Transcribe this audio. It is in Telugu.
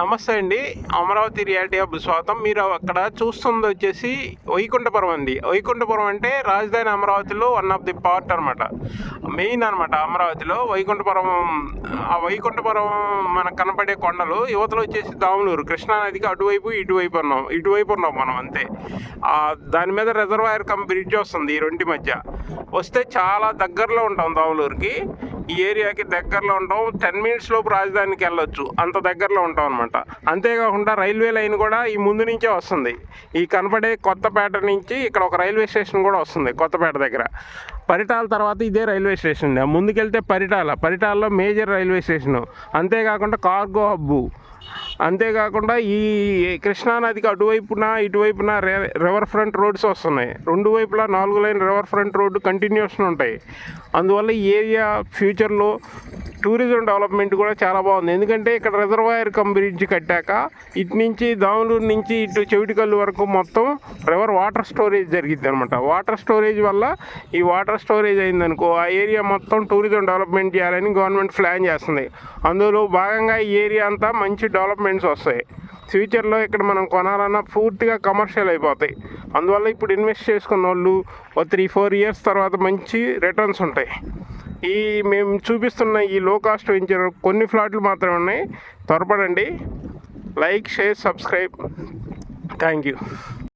నమస్తే అండి. అమరావతి రియాలిటీ హబ్ స్వాగతం. మీరు అక్కడ చూస్తుంది వచ్చేసి వైకుంఠపురం అండి. వైకుంఠపురం అంటే రాజధాని అమరావతిలో వన్ ఆఫ్ ది పార్ట్ అనమాట మెయిన్ అనమాట అమరావతిలో. వైకుంఠపురం ఆ వైకుంఠపురం మనకు కనపడే కొండలు యువతలు వచ్చేసి దాములూరు. కృష్ణానదికి అటువైపు ఇటువైపు ఉన్నాం ఇటువైపు ఉన్నాం మనం అంతే. ఆ, దాని మీద రిజర్వాయర్ కమ్ బ్రిడ్జ్ వస్తుంది ఈ రెండి మధ్య. వస్తే చాలా దగ్గరలో ఉంటాం దాములూరుకి. ఈ ఏరియాకి దగ్గరలో ఉంటాం. టెన్ మినిట్స్ లోపు రాజధానికి వెళ్ళొచ్చు. అంత దగ్గరలో ఉంటాం అనమాట అంతేకాకుండా రైల్వే లైన్ కూడా ఈ ముందు నుంచే వస్తుంది. ఈ కనపడే కొత్తపేట నుంచి ఇక్కడ ఒక రైల్వే స్టేషన్ కూడా వస్తుంది కొత్తపేట దగ్గర. పరిటాల తర్వాత ఇదే రైల్వే స్టేషన్ ముందుకెళ్తే పరిటాల. పరిటాలలో మేజర్ రైల్వే స్టేషను. అంతేకాకుండా కార్గో హబ్బు. అంతేకాకుండా ఈ కృష్ణానదికి అటువైపున ఇటువైపున రివర్ ఫ్రంట్ రోడ్స్ వస్తున్నాయి. రెండు వైపులా నాలుగు line river front road continuation ఉంటాయి. అందువల్ల ఈ ఏరియా ఫ్యూచర్లో టూరిజం డెవలప్మెంట్ కూడా చాలా బాగుంది. ఎందుకంటే ఇక్కడ రిజర్వాయర్ కమ్ బ్రిడ్జ్ కట్టాక ఇటు నుంచి దాములూరు నుంచి ఇటు చెవిటికల్లు వరకు మొత్తం రివర్ వాటర్ స్టోరేజ్ జరిగింది అనమాట వాటర్ స్టోరేజ్ వల్ల ఈ వాటర్ స్టోరేజ్ అయిందనుకో ఆ ఏరియా మొత్తం టూరిజం డెవలప్మెంట్ చేయాలని గవర్నమెంట్ ప్లాన్ చేస్తుంది. అందులో భాగంగా ఈ ఏరియా అంతా మంచి డెవలప్మెంట్స్ వస్తాయి. ఫ్యూచర్లో ఇక్కడ మనం కొనాలన్నా పూర్తిగా కమర్షియల్ అయిపోతాయి. అందువల్ల ఇప్పుడు ఇన్వెస్ట్ చేసుకున్న వాళ్ళు ఓ త్రీ ఫోర్ ఇయర్స్ తర్వాత మంచి రిటర్న్స్ ఉంటాయి. ఈ మేము చూపిస్తున్న ఈ లో కాస్ట్ వెంచర్ కొన్ని ఫ్లాట్లు మాత్రమే ఉన్నాయి. త్వరపడండి. Like share subscribe thank you